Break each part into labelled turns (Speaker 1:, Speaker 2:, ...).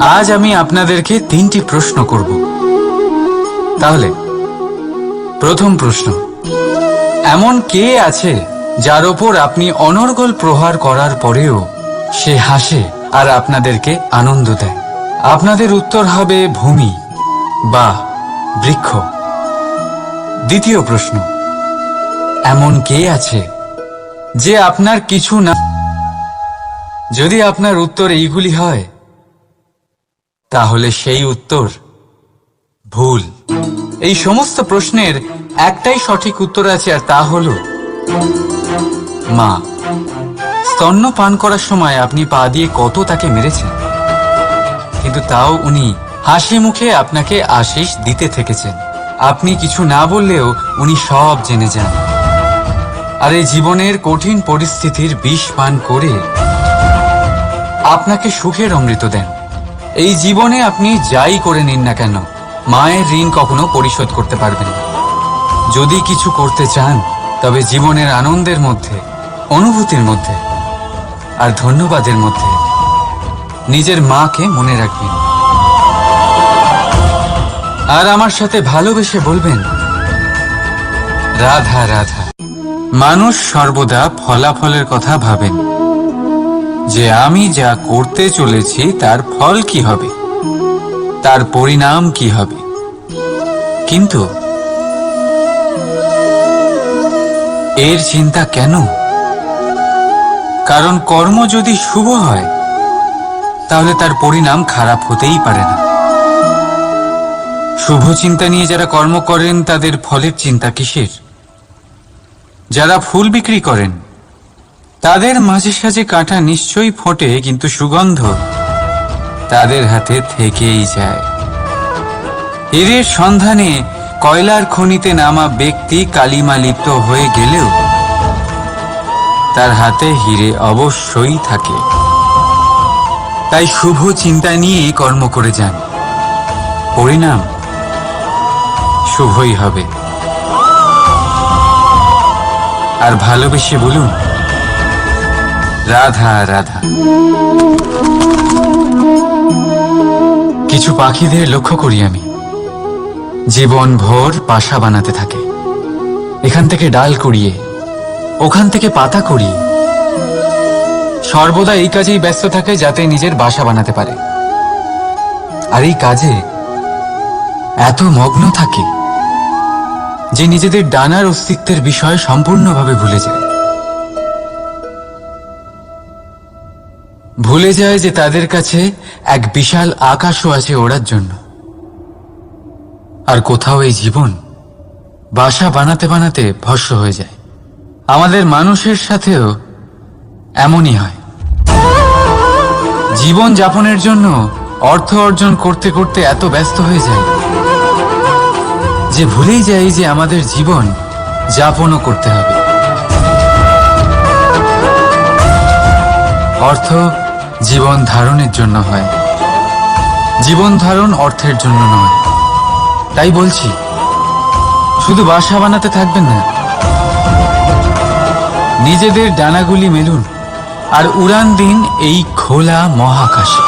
Speaker 1: আজ আমি আপনাদেরকে তিনটি প্রশ্ন করব। তাহলে, প্রথম প্রশ্ন। এমন কে আছে যার ওপর আপনি অনর্গল প্রহার করার পরেও সে হাসে আর আপনাদেরকে আনন্দ দেয়? আপনাদের উত্তর হবে ভূমি বা বৃক্ষ। দ্বিতীয় প্রশ্ন। এমন কে আছে যে আপনার কিছু না যদি আপনার উত্তর এইগুলি হয়, তাহলে সেই উত্তর ভুল। এই সমস্ত প্রশ্নের একটাই সঠিক উত্তর আছে, আর তা হল মা। স্তন্য পান করার সময় আপনি পা দিয়ে কত তাকে মেরেছেন? কিন্তু তাও উনি হাসি মুখে আপনাকে আশিস দিতে থেকেছেন। আপনি কিছু না বললেও উনি সব জেনে যান। আর এই জীবনের কঠিন পরিস্থিতির বিষ পান করে আপনাকে সুখের অমৃত দেন। এই জীবনে আপনি যাই করে নিন না কেন, মায়ের ঋণ কখনো পরিশোধ করতে পারবেন যদি কিছু করতে চান, তবে জীবনের আনন্দের মধ্যে, অনুভূতির মধ্যে, আর ধন্যবাদের মধ্যে নিজের মাকে মনে রাখবেন। আর আমার সাথে ভালোবেসে বলবেন, রাধা রাধা। মানুষ সর্বদা ফলাফলের কথা ভাবেন। যে আমি যা করতে চলেছি, তার ফল কি হবে? তার পরিণাম কি হবে? কিন্তু এর চিন্তা কেন? কারণ কর্ম যদি শুভ হয়, তাহলে তার পরিণাম খারাপ হতেই পারে না। শুভ চিন্তা নিয়ে যারা কর্ম করেন, তাদের ফলের চিন্তা কিসের? যারা ফুল বিক্রি করেন, তাদের মাঝে সাঝে কাঁটা নিশ্চয়ই ফোটে, কিন্তু সুগন্ধ তাদের হাতে থেকেই যায়। এদের সন্ধানে কয়লার খনিতে নামা ব্যক্তি কালিমা লিপ্ত হয়ে গেলেও তার হাতে হিরে অবশ্যই থাকে। তাই শুভ চিন্তা নিয়ে কর্ম করে যান। পরিণাম। শুভই হবে। আর ভালোবেসে বলুন, রাধা রাধা। কিছু পাখিদের লক্ষ্য করি আমি। জীবন ভোর পাশা বানাতে থাকে। এখান থেকে ডাল কুড়িয়ে, ওখান থেকে পাতা কুড়িয়ে। সর্বদা এই কাজেই ব্যস্ত থাকে যাতে নিজের বাসা বানাতে পারে। আর এই কাজে এত মগ্ন থাকে। যে নিজেদের ডানার অস্তিত্বের বিষয় সম্পূর্ণভাবে ভুলে যায়। ভুলে যায় যে তাদের কাছে এক বিশাল আকাশও আছে ওড়ার জন্য। আর কোথাও এই জীবন বাসা বানাতে বানাতে ভস্য হয়ে যায়। আমাদের মানুষের সাথেও এমনই হয়। জীবন যাপনের জন্য অর্থ অর্জন করতে করতে এত ব্যস্ত হয়ে যায়। যে ভুলেই যাই যে আমাদের জীবন যাপনও করতে হবে। অর্থ জীবন ধারণের জন্য হয়। জীবন ধারণ অর্থের জন্য নয়। তাই বলছি, শুধু বাসা বানাতে থাকবেন না। নিজেদের ডানাগুলি মেলুন আর উড়ান দিন এই খোলা মহাকাশে।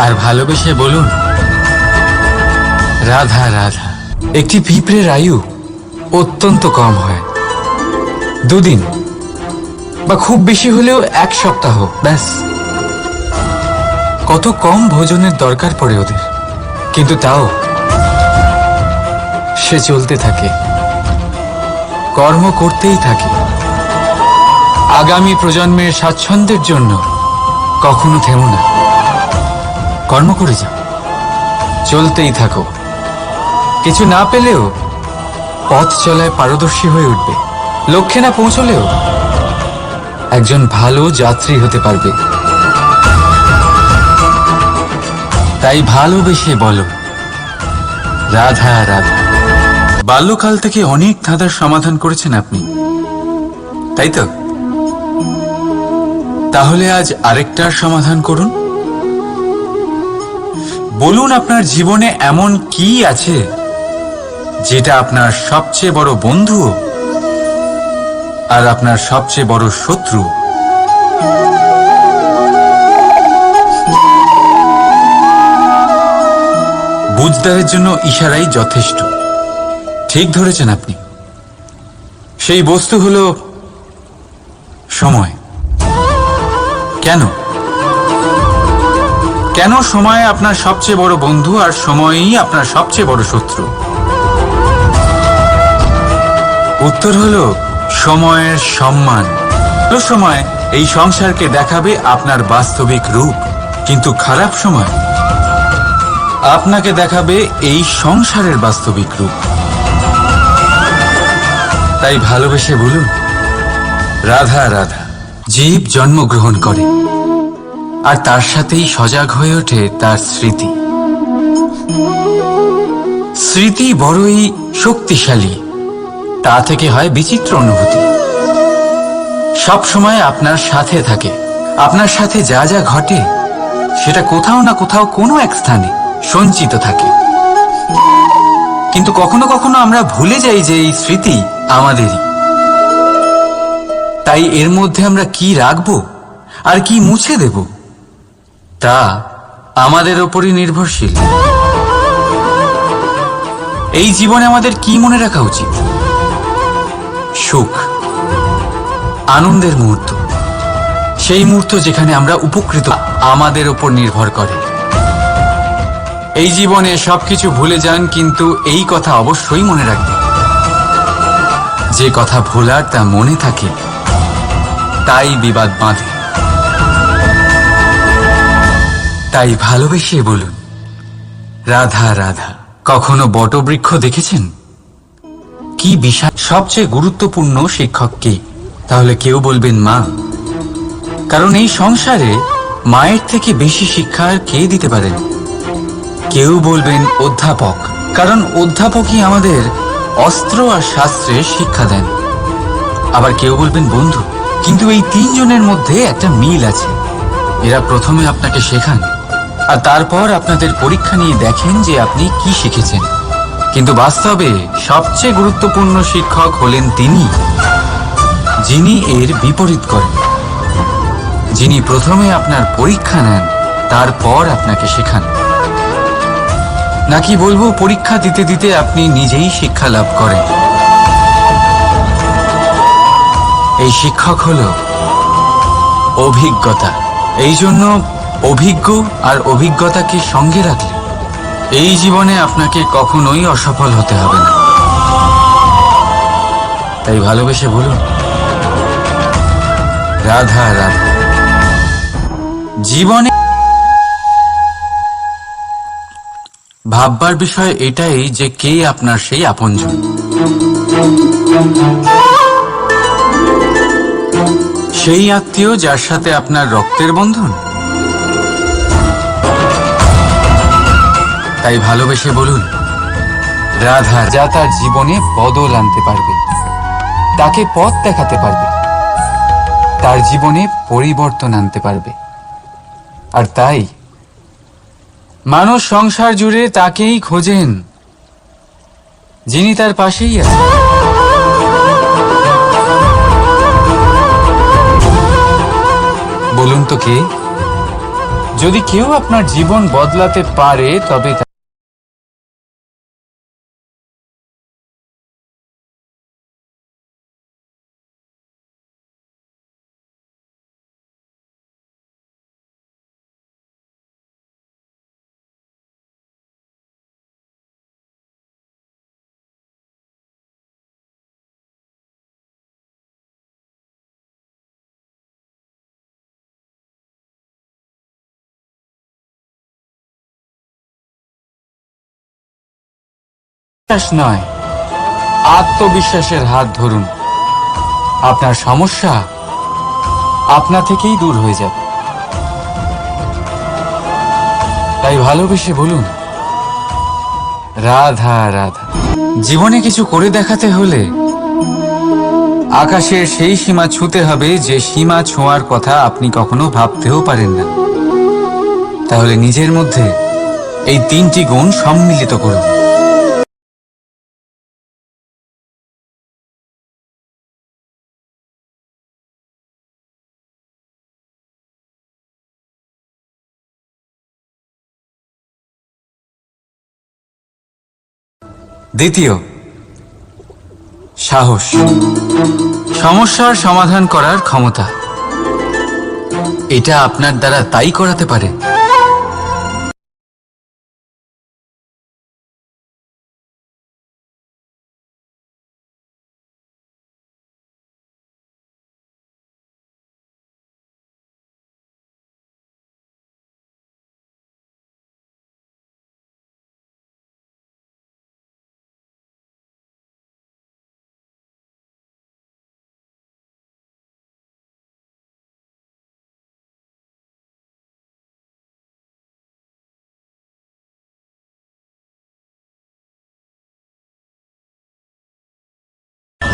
Speaker 1: আর ভালোবেসে বলুন রাধা রাধা। একটি পিঁপড়ের আয়ু অত্যন্ত কম হয়। দুদিন বা খুব বেশি হলেও এক সপ্তাহ, ব্যাস। কত কম ভোজনের দরকার পড়ে ওদের। কিন্তু তাও সে চলতে থাকে। কর্ম করতেই থাকে। আগামী প্রজন্মের স্বাচ্ছন্দ্যের জন্য কখনো থেমো না। কর্ম করে যাও। চলতেই থাকো। কিছু না পেলেও পথ চলায় পারদর্শী হয়ে উঠবে। লক্ষ্যে না পৌঁছলেও একজন ভালো যাত্রী হতে পারবে। তাই ভালোবেসে বলো, রাধা রাধা। বাল্যকাল থেকে অনেক ধাঁধার সমাধান করেছেন আপনি। তাই তো? তাহলে আজ আরেকটার সমাধান করুন। বলুন আপনার জীবনে এমন কি আছে যেটা আপনার সবচেয়ে বড় বন্ধু আর আপনার সবচেয়ে বড় শত্রু। বুঝদারের জন্য ইশারাই যথেষ্ট। ঠিক ধরেছেন আপনি। সেই বস্তু হল সময়। কেন? কেন সময় আপনার সবচেয়ে বড় বন্ধু আর সময়ই আপনার সবচেয়ে বড় শত্রু? উত্তর হলো সময়ের সম্মান। সময় এই সংসারকে দেখাবে আপনার বাস্তবিক রূপ, কিন্তু খারাপ সময় আপনাকে দেখাবে এই সংসারের বাস্তবিক রূপ। তাই ভালোবেসে বলুন, রাধা রাধা, জীব জন্মগ্রহণ করে। আর তার সাথেই সজাগ হয়ে ওঠে তার স্মৃতি। স্মৃতি বড়ই শক্তিশালী। তা থেকে হয় বিচিত্র অনুভূতি। সব সময় আপনার সাথে থাকে। আপনার সাথে যা যা ঘটে, সেটা কোথাও না কোথাও কোনো এক স্থানে সঞ্চিত থাকে। কিন্তু কখনো কখনো আমরা ভুলে যাই যে এই স্মৃতি আমাদেরই। তাই এর মধ্যে আমরা কি রাখব, আর কি মুছে দেব, তা আমাদের ওপরই নির্ভরশীল। এই জীবনে আমাদের কি মনে রাখা উচিত? সুখ, আনন্দের মুহূর্ত। সেই মুহূর্ত যেখানে আমরা উপকৃত, আমাদের ওপর নির্ভর করে। এই জীবনে সবকিছু ভুলে যান, কিন্তু এই কথা অবশ্যই মনে রাখবেন। যে কথা ভোলার তা মনে থাকে, তাই বিবাদ বাঁধে। তাই ভালোবেসে বলুন, রাধা রাধা, কখনো বটবৃক্ষ দেখেছেন? কি বিশাল সবচেয়ে গুরুত্বপূর্ণ শিক্ষক কে? তাহলে কেউ বলবেন মা। কারণ এই সংসারে মায়ের থেকে বেশি শিক্ষা আর কে দিতে পারেন কেউ বলবেন অধ্যাপক। কারণ অধ্যাপকই আমাদের অস্ত্র আর শাস্ত্রে শিক্ষা দেন। আবার কেউ বলবেন বন্ধু, কিন্তু এই তিনজনের মধ্যে একটা মিল আছে। এরা প্রথমে আপনাকে শেখান, আর তারপর আপনাদের পরীক্ষা নিয়ে দেখেন যে আপনি কি শিখেছেন। কিন্তু বাস্তবে সবচেয়ে গুরুত্বপূর্ণ শিক্ষক হলেন তিনি, যিনি এর বিপরীত করেন। যিনি প্রথমে আপনার পরীক্ষা নেন, তারপর আপনাকে শেখান। নাকি বলব, পরীক্ষা দিতে দিতে আপনি নিজেই শিক্ষা লাভ করেন। এই শিক্ষক হল অভিজ্ঞতা। এই জন্য অভিজ্ঞ আর অভিজ্ঞতাকে সঙ্গে রাখলে এই জীবনে আপনাকে কখনোই অসফল হতে হবে না। তাই ভালোবেসে বলুন, রাধা রাধা। জীবনে ভাববার বিষয় এটাই যে কে আপনার সেই আপনজন। সেই আত্মীয় যার সাথে আপনার রক্তের বন্ধন তাই ভালোবেসে বলুন, রাধা যা তার জীবনে বদল আনতে পারবে, তাকে পথ দেখাতে পারবে, তার জীবনে পরিবর্তন আনতে পারবে। আর তাই মানুষ সংসার জুড়ে তাকেই খোঁজেন, যিনি তার পাশেই আছেন। বলুন তো কে? যদি কেউ আপনার জীবন বদলাতে পারে, তবে বিশ্বাস নয়, আত্মবিশ্বাসের হাত ধরুন। আপনার সমস্যা আপনা থেকেই দূর হয়ে যাবে। তাই ভালোবেসে বলুন, রাধা রাধা। জীবনে কিছু করে দেখাতে হলে আকাশের সেই সীমা ছুঁতে হবে যে সীমা ছোঁয়ার কথা আপনি কখনো ভাবতেও পারেন না। তাহলে নিজের মধ্যে এই তিনটি গুণ সম্মিলিত করুন। দ্বিতীয় সাহস। সমস্যার সমাধান করার ক্ষমতা। এটা আপনার দ্বারা তাই করাতে পারে।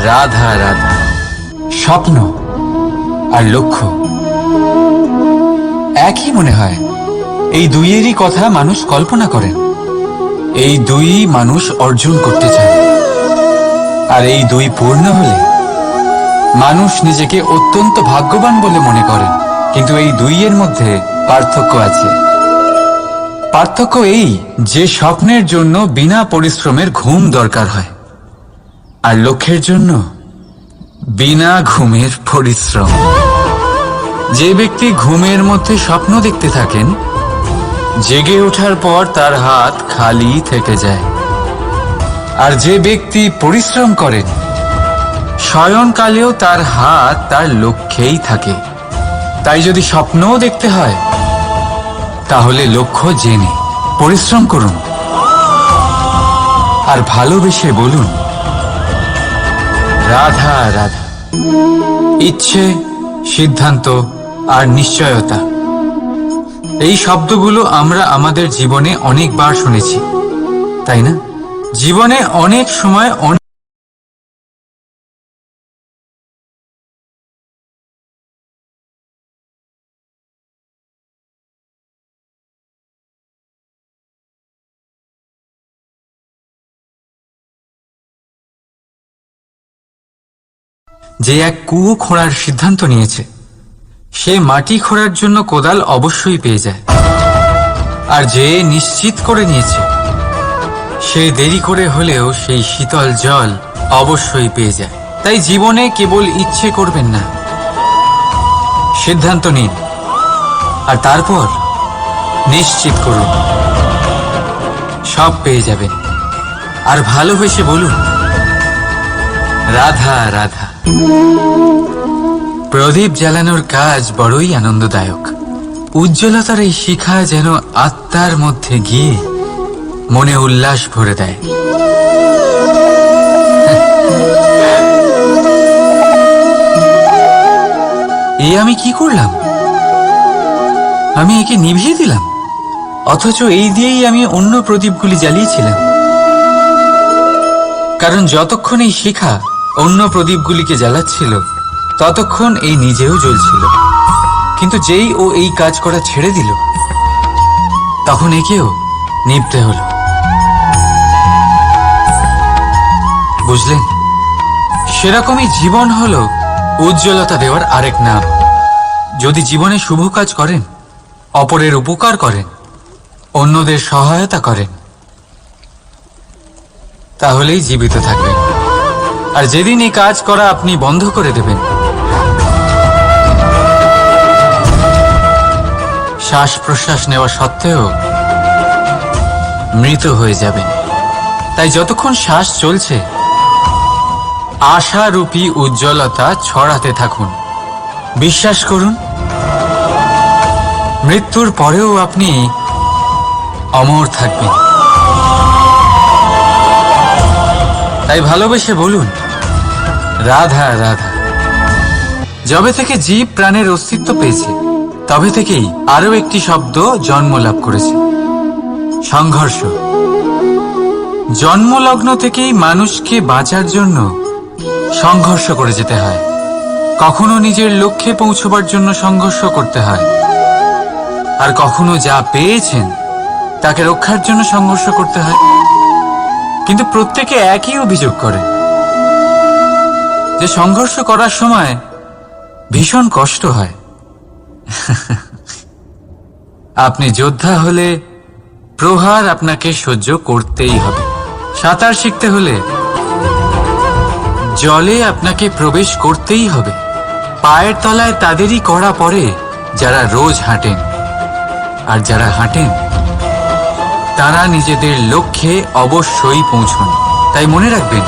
Speaker 1: রাধা রাধা। স্বপ্ন আর লক্ষ্য। একই মনে হয়, এই দুইয়েরই কথা মানুষ কল্পনা করেন। এই দুই মানুষ অর্জন করতে চান। আর এই দুই পূর্ণ হলে মানুষ নিজেকে অত্যন্ত ভাগ্যবান বলে মনে করেন। কিন্তু এই দুইয়ের মধ্যে পার্থক্য আছে। পার্থক্য এই যে স্বপ্নের জন্য বিনা পরিশ্রমের ঘুম দরকার হয়। আর লক্ষ্যের জন্য বিনা ঘুমের পরিশ্রম। যে ব্যক্তি ঘুমের মধ্যে স্বপ্ন দেখতে থাকেন, জেগে ওঠার পর তার হাত খালি থেকে যায়। আর যে ব্যক্তি পরিশ্রম করেন শয়নকালেও তার হাত তার লক্ষ্যেই থাকে। তাই যদি স্বপ্নও দেখতে হয়, তাহলে লক্ষ্য জেনে পরিশ্রম করুন। আর ভালোবেসে বলুন রাধা রাধা। ইচ্ছে, সিদ্ধান্ত আর নিশ্চয়তা। এই শব্দগুলো আমরা আমাদের জীবনে অনেকবার শুনেছি, তাই না? জীবনে অনেক সময় অনেক যে এক কুয়ো খোঁড়ার সিদ্ধান্ত নিয়েছে। সে মাটি খোঁড়ার জন্য কোদাল অবশ্যই পেয়ে যায়। আর যে নিশ্চিত করে নিয়েছে, সে দেরি করে হলেও সেই শীতল জল অবশ্যই পেয়ে যায়। তাই জীবনে কেবল ইচ্ছে করবেন না। সিদ্ধান্ত নিন। আর তারপর নিশ্চিত করুন। সব পেয়ে যাবেন। আর ভালোবেসে বলুন রাধা রাধা। প্রদীপ জ্বালানোর কাজ বড়ই আনন্দদায়ক। উজ্জ্বলতার এই শিখা যেন আত্মার মধ্যে গিয়ে মনে উল্লাস ভরে দেয়। এ আমি কি করলাম? আমি একে নিভিয়ে দিলাম? অথচ এই দিয়েই আমি অন্য প্রদীপগুলি জ্বালিয়েছিলাম। কারণ যতক্ষণ এই শিখা অন্য প্রদীপগুলিকে জ্বালাচ্ছিল। ততক্ষণ এই নিজেও জ্বলছিল। কিন্তু যেই ও এই কাজ করা ছেড়ে দিল, তখন একেও নিভতে হলো। বুঝলেন? সেরকমই জীবন হল উজ্জ্বলতা দেওয়ার আরেক নাম। যদি জীবনে শুভ কাজ করেন, অপরের উপকার করেন, অন্যদের সহায়তা করেন, তাহলেই জীবিত থাকবেন। আর যেদিন এই কাজ করা আপনি বন্ধ করে দেবেন। শ্বাস প্রশ্বাস নেওয়া সত্ত্বেও মৃত হয়ে যাবেন। তাই যতক্ষণ শ্বাস চলছে, আশারূপী উজ্জ্বলতা ছড়াতে থাকুন। বিশ্বাস করুন, মৃত্যুর পরেও আপনি অমর থাকবেন। তাই ভালোবেসে বলুন রাধা রাধা। যবে থেকে জীব প্রাণের অস্তিত্ব পেয়েছে, তবে থেকেই আরও একটি শব্দ জন্ম লাভ করেছে। সংঘর্ষ। জন্মলগ্ন থেকেই মানুষকে বাঁচার জন্য সংঘর্ষ করে যেতে হয়। কখনো নিজের লক্ষ্যে পৌঁছবার জন্য সংঘর্ষ করতে হয়। আর কখনো যা পেয়েছেন, তাকে রক্ষার জন্য সংঘর্ষ করতে হয়। কিন্তু প্রত্যেকে একই অভিযোগ করে। যে সংঘর্ষ করার সময় ভীষণ কষ্ট হয়। আপনি যোদ্ধা হলে প্রহার আপনাকে সহ্য করতেই হবে। সাঁতার শিখতে হলে জলে আপনাকে প্রবেশ করতেই হবে। পায়ের তলায় তাদেরই করা পড়ে যারা রোজ হাঁটেন। আর যারা হাঁটেন, তারা নিজেদের লক্ষ্যে অবশ্যই পৌঁছন। তাই মনে রাখবেন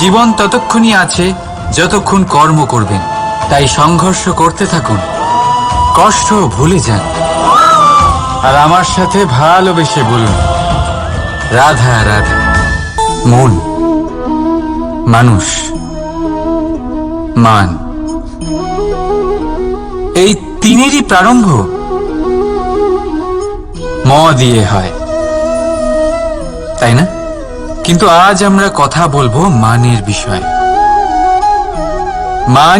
Speaker 1: জীবন ততক্ষণই আছে যতক্ষণ কর্ম করবেন। তাই সংঘর্ষ করতে থাকুন। কষ্ট ভুলে যান। আর আমার সাথে ভালোবেসে বলুন, রাধা রাধা, মন, মানুষ, মান। এই তিনেরই প্রারম্ভ ম দিয়ে হয়। তাই না? কিন্তু আজ আমরা কথা বলব মানের বিষয়ে। মান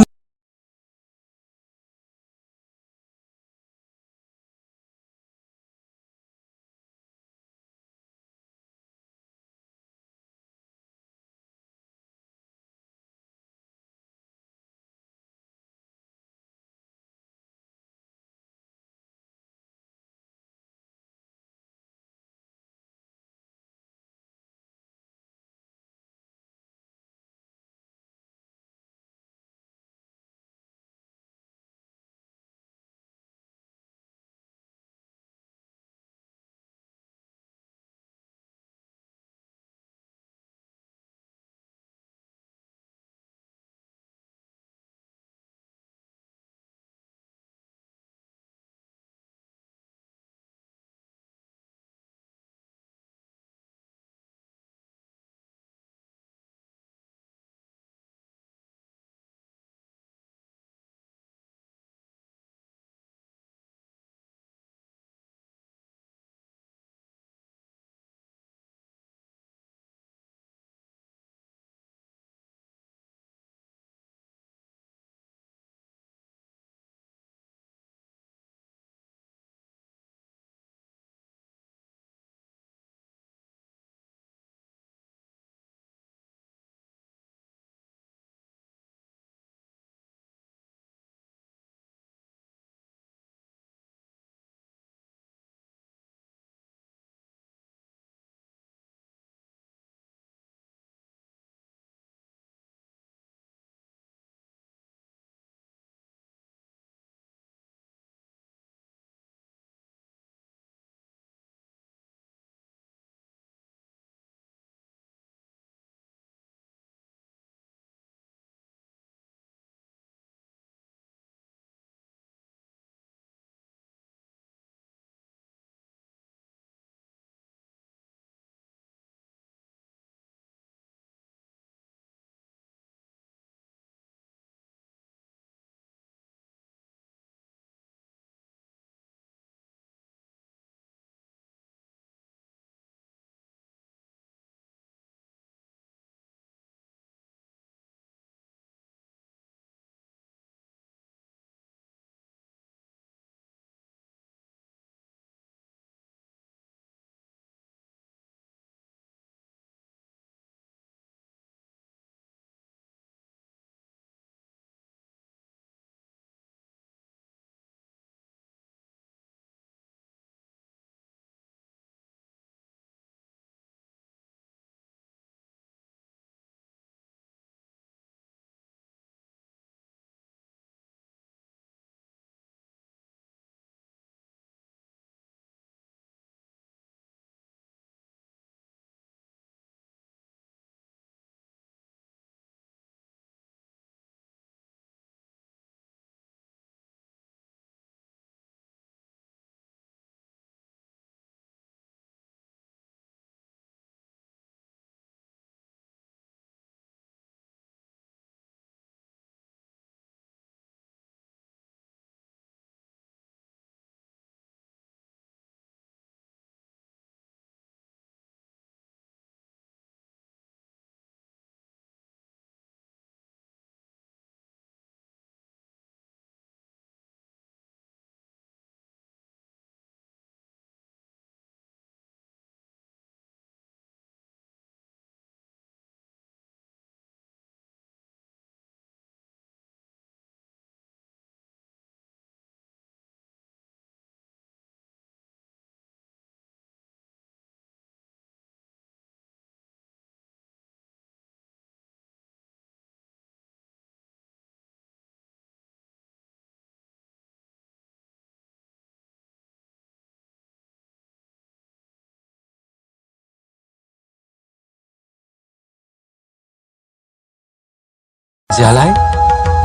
Speaker 1: জ্বালায়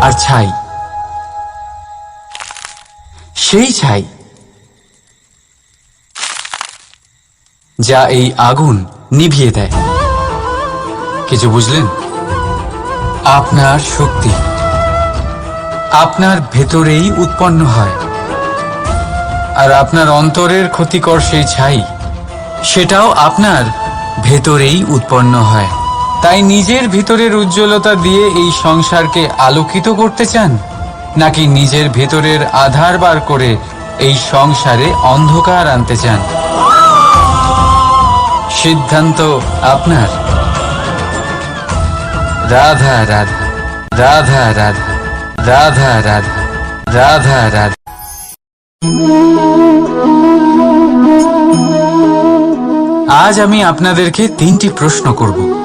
Speaker 1: আর ছাই। সেই ছাই যা এই আগুন নিভিয়ে দেয়। কিছু বুঝলেন? আপনার শক্তি। আপনার ভেতরেই উৎপন্ন হয়। আর আপনার অন্তরের ক্ষতিকর সেই ছাই, সেটাও আপনার ভেতরেই উৎপন্ন হয়। তাই নিজের ভিতরের উজ্জ্বলতা দিয়ে এই সংসারকে আলোকিত করতে চান? নাকি নিজের ভেতরের আধার বার করে এই সংসারে অন্ধকার আনতে চান? সিদ্ধান্ত আপনার। রাধা রাধা রাধা রাধা রাধা রাধা রাধা রাধা। আজ আমি আপনাদেরকে তিনটি প্রশ্ন করব।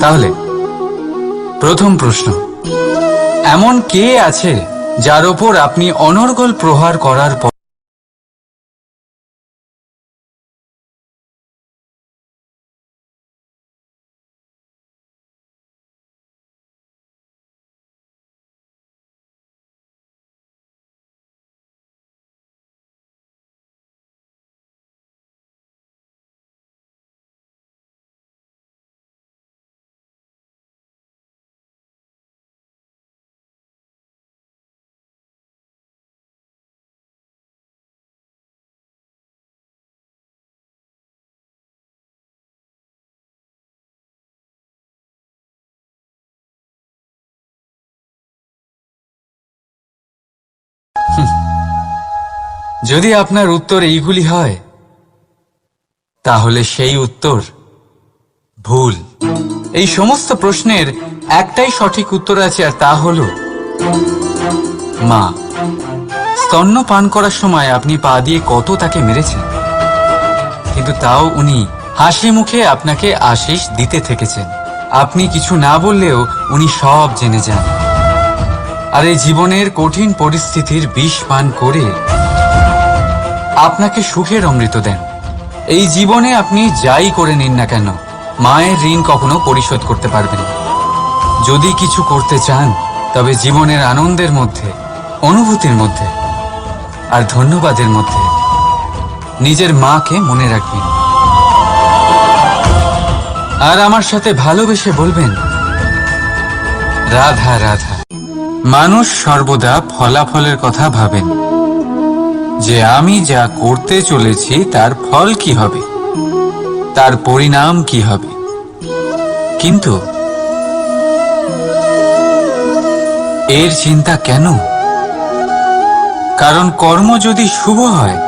Speaker 1: তাহলে প্রথম প্রশ্ন। এমন কে আছে যার ওপর আপনি অনর্গল প্রহার করার পর যদি আপনার উত্তর এইগুলি হয়, তাহলে সেই উত্তর ভুল। এই সমস্ত প্রশ্নের একটাই সঠিক উত্তর আছে, আর তা হল মা। স্তন্য পান করার সময় আপনি পা দিয়ে কত তাকে মেরেছেন? কিন্তু তাও উনি হাসি মুখে আপনাকে আশিস দিতে থেকেছেন। আপনি কিছু না বললেও উনি সব জেনে যান। আর এই জীবনের কঠিন পরিস্থিতির বিষ পান করে আপনাকে সুখের অমৃত দেন। এই জীবনে আপনি যাই করে নিন না কেন, মায়ের ঋণ কখনো পরিশোধ করতে পারবেন যদি কিছু করতে চান, তবে জীবনের আনন্দের মধ্যে, অনুভূতির মধ্যে, আর ধন্যবাদের মধ্যে, নিজের মাকে মনে রাখবেন। আর আমার সাথে ভালোবেসে বলবেন, রাধা রাধা। মানুষ সর্বদা ফলাফলের কথা ভাবেন। যে আমি যা করতে চলেছি, তার ফল কি হবে? তার পরিণাম কি হবে? কিন্তু এর চিন্তা কেন? কারণ কর্ম যদি শুভ হয়,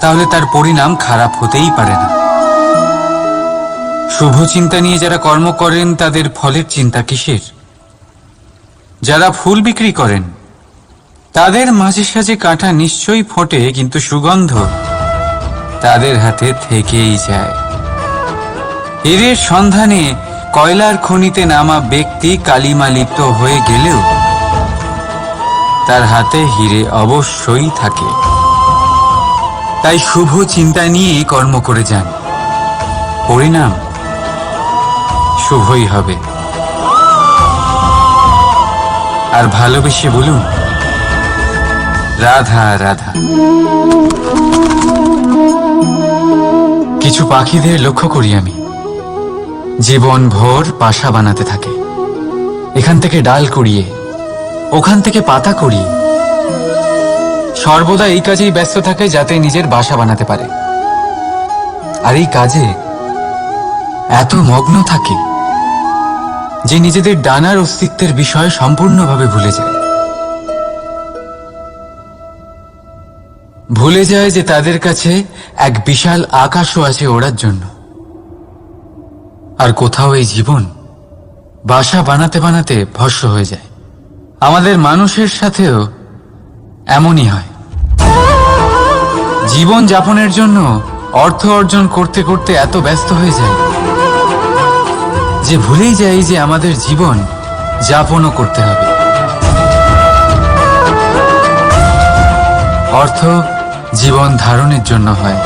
Speaker 1: তাহলে তার পরিণাম খারাপ হতেই পারে না। শুভ চিন্তা নিয়ে যারা কর্ম করেন, তাদের ফলের চিন্তা কিসের? যারা ফুল বিক্রি করেন তাদের মাঝে সাঝে কাঁটা নিশ্চয়ই ফোটে, কিন্তু সুগন্ধ তাদের হাতে থেকেই যায়। হীরের সন্ধানে কয়লার খনিতে নামা ব্যক্তি কালিমা লিপ্ত হয়ে গেলেও তার হাতে হিরে অবশ্যই থাকে। তাই শুভ চিন্তা নিয়ে কর্ম করে যান। পরিণাম শুভই হবে। আর ভালোবেসে বলুন রাধা রাধা। কিছু পাখিদের লক্ষ্য করি আমি। জীবন ভোর বাসা বানাতে থাকে। এখান থেকে ডাল কুড়িয়ে, ওখান থেকে পাতা কুড়িয়ে। সর্বদা এই কাজেই ব্যস্ত থাকে যাতে নিজের বাসা বানাতে পারে। আর এই কাজে এত মগ্ন থাকে যে নিজেদের ডানার অস্তিত্বের বিষয় সম্পূর্ণভাবে ভুলে যায়। ভুলে যায় যে তাদের কাছে এক বিশাল আকাশও আছে ওড়ার জন্য। আর কোথাও এই জীবন বাসা বানাতে বানাতে ভস্য হয়ে যায়। আমাদের মানুষের সাথেও এমনই হয়। জীবন যাপনের জন্য অর্থ অর্জন করতে করতে এত ব্যস্ত হয়ে যায় যে ভুলেই যাই যে আমাদের জীবন যাপনও করতে হবে। অর্থ জীবন ধারণের জন্য হয়।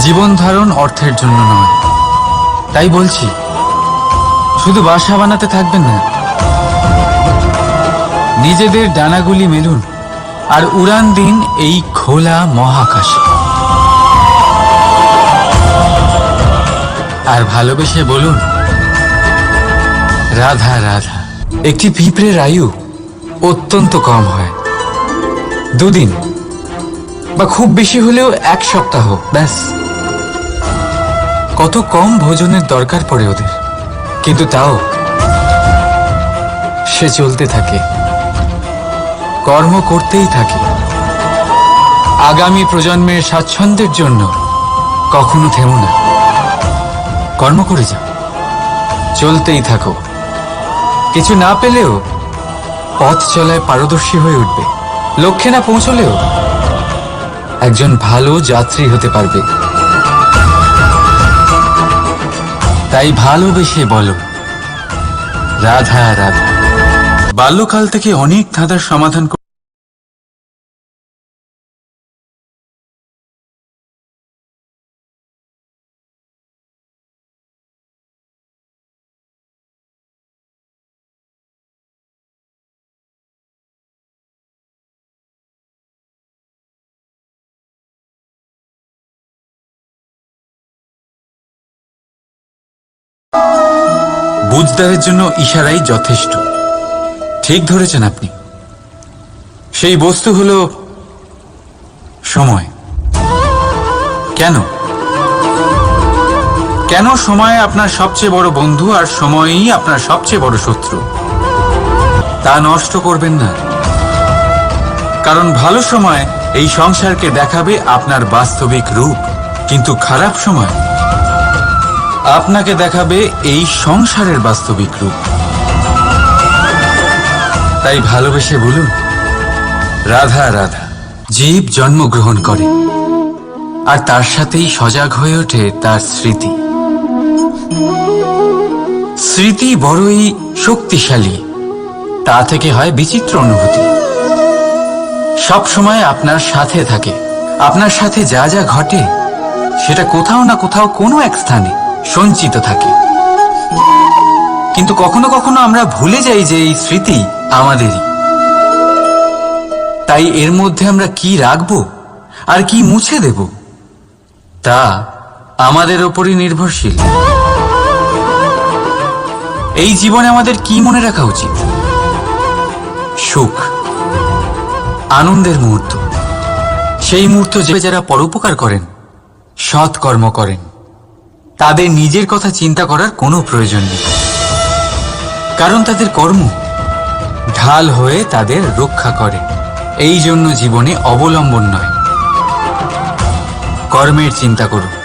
Speaker 1: জীবন ধারণ অর্থের জন্য নয়। তাই বলছি, শুধু বাসা বানাতে থাকবেন না। নিজেদের ডানাগুলি মেলুন আর উড়ান দিন এই খোলা মহাকাশে। আর ভালোবেসে বলুন, রাধা রাধা, একটি পিঁপড়ের আয়ু অত্যন্ত কম হয়। দুদিন বা খুব বেশি হলেও এক সপ্তাহ, ব্যাস। কত কম ভোজনের দরকার পড়ে ওদের। কিন্তু তাও, সে চলতে থাকে। কর্ম করতেই থাকে। আগামী প্রজন্মের স্বাচ্ছন্দ্যের জন্য কখনো থেমো না। কর্ম করে যাও। চলতেই থাকো। কিছু না পেলেও পথ চলায় পারদর্শী হয়ে উঠবে। লক্ষ্যে না পৌঁছলেও একজন ভালো যাত্রী হতে পারবে। তাই ভালোবেসে বলো, রাধা রাধা। বাল্যকাল থেকে অনেক ধাঁধার সমাধান বুঝদারের জন্য ইশারাই যথেষ্ট। ঠিক ধরেছেন আপনি। সেই বস্তু হলো সময়। কেন? কেন সময় আপনার সবচেয়ে বড় বন্ধু আর সময়ই আপনার সবচেয়ে বড় শত্রু? তা নষ্ট করবেন না। কারণ ভালো সময় এই সংসারকে দেখাবে আপনার বাস্তবিক রূপ, কিন্তু খারাপ সময় আপনাকে দেখাবে এই সংসারের বাস্তবিক রূপ। তাই ভালোবেসে বলুন, রাধা রাধা, জীব জন্মগ্রহণ করে। আর তার সাথেই সজাগ হয়ে ওঠে তার স্মৃতি। স্মৃতি বড়ই শক্তিশালী, তা থেকে হয় বিচিত্র অনুভূতি। সব সময় আপনার সাথে থাকে, আপনার সাথে যা যা ঘটে, সেটা কোথাও না কোথাও কোনো এক স্থানে। সঞ্চিত থাকে। কিন্তু কখনো কখনো আমরা ভুলে যাই যে এই স্মৃতি আমাদেরই। তাই এর মধ্যে আমরা কি রাখব? আর কি মুছে দেব? তা আমাদের ওপরই নির্ভরশীল। এই জীবনে আমাদের কি মনে রাখা উচিত? সুখ। আনন্দের মুহূর্ত। সেই মুহূর্ত যে যারা পরোপকার করেন, সৎকর্ম করেন। তাদের নিজের কথা চিন্তা করার কোনো প্রয়োজন নেই। কারণ তাদের কর্ম ঢাল হয়ে তাদের রক্ষা করে। এই জন্য জীবনে অবলম্বন নয়। কর্মের চিন্তা করুন।